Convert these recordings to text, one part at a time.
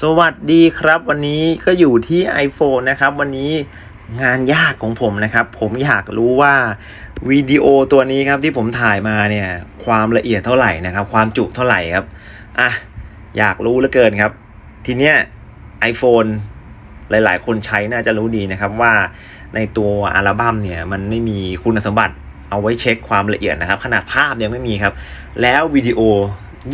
สวัสดีครับวันนี้ก็อยู่ที่ iPhone นะครับ วันนี้งานยากของผมนะครับ ผมอยากรู้ว่าวิดีโอตัวนี้ครับที่ผมถ่ายมาเนี่ยความละเอียดเท่าไหร่นะครับ ความจุเท่าไหร่ครับอะอยากรู้เหลือเกินครับ ทีเนี้ย iPhone หลายๆ คนใช้น่าจะรู้ดีนะครับว่าในตัวอัลบั้มเนี่ยมันไม่มีคุณสมบัติเอาไว้เช็คความละเอียดนะครับ ขนาดภาพยังไม่มีครับ แล้ววิดีโอ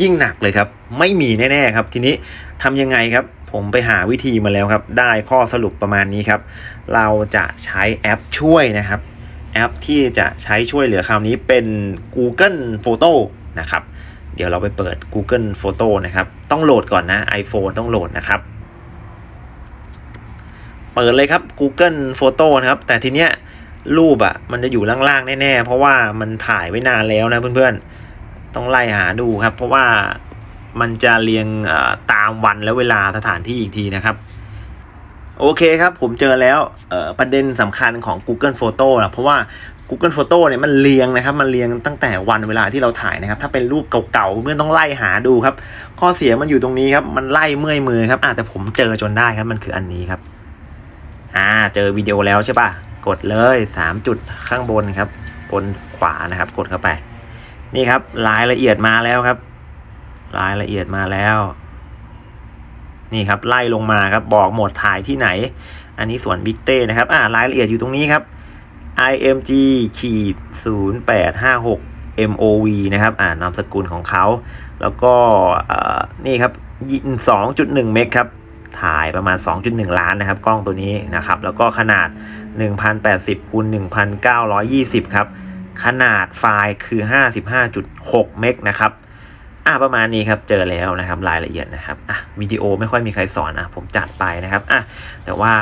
ยิ่งหนักเลยครับ ไม่มีแน่ๆครับ ทีนี้ทำยังไงครับ ผมไปหาวิธีมาแล้วครับ ได้ข้อสรุปประมาณนี้ครับ เราจะใช้แอปช่วยนะครับ แอปที่จะใช้ช่วยเหลือคราวนี้เป็น Google Photo นะครับ เดี๋ยวเราไปเปิด Google Photo นะครับ ต้องโหลดก่อนนะ iPhone ต้องโหลดนะครับ เปิดเลยครับ Google Photo นะครับ แต่ทีเนี้ยรูปอะ่ะมันจะอยู่ล่างๆแน่ๆ เพราะว่ามันถ่ายไว้นานแล้วนะเพื่อนๆ ต้องไล่หาดูครับ เพราะว่ามันจะเรียงตามวันและเวลาสถานที่อีกทีนะครับ โอเคครับผมเจอแล้วประเด็นสำคัญของ Google Photo นะเพราะว่า Google Photo เนี่ยมันเรียงนะครับ มันเรียงตั้งแต่วันเวลาที่เราถ่ายนะครับ ถ้าเป็นรูปเก่าๆเพื่อนต้องไล่หาดูครับ ข้อเสียมันอยู่ตรงนี้ครับ มันไล่เมื่อยมือครับอะแต่ผมเจอจนได้ครับมันคืออันนี้ครับ อ่าเจอวิดีโอแล้วใช่ปะกดเลยสามจุดข้างบนครับ บนขวานะครับ กดเข้าไป นี่ครับรายละเอียดมาแล้วครับ รายละเอียดมาแล้ว นี่ครับไล่ลงมาครับบอกหมดถ่ายที่ไหน อันนี้ส่วนบิ๊กเต้นะครับ อ่ารายละเอียดอยู่ตรงนี้ครับ img ขีด0 8 5 6 mov นะครับอ่านามสกุลของเขา แล้วก็นี่ครับ 2.1 เมกครับถ่ายประมาณ 2.1 ล้านนะครับ กล้องตัวนี้นะครับ แล้วก็ขนาด 1080คูณ1920 ครับ ขนาดไฟล์คือ 55.6 เมกนะครับอะประมาณนี้ครับเจอแล้วนะครับรายละเอียดนะครับอะวิดีโอไม่ค่อยมีใครสอนอะผมจัดไปนะครับอะแต่ว่า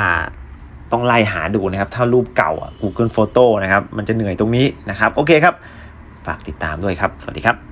ต้องไล่หาดูนะครับ ถ้ารูปเก่าอะ Google Photo นะครับ มันจะเหนื่อยตรงนี้นะครับ โอเคครับ ฝากติดตามด้วยครับ สวัสดีครับ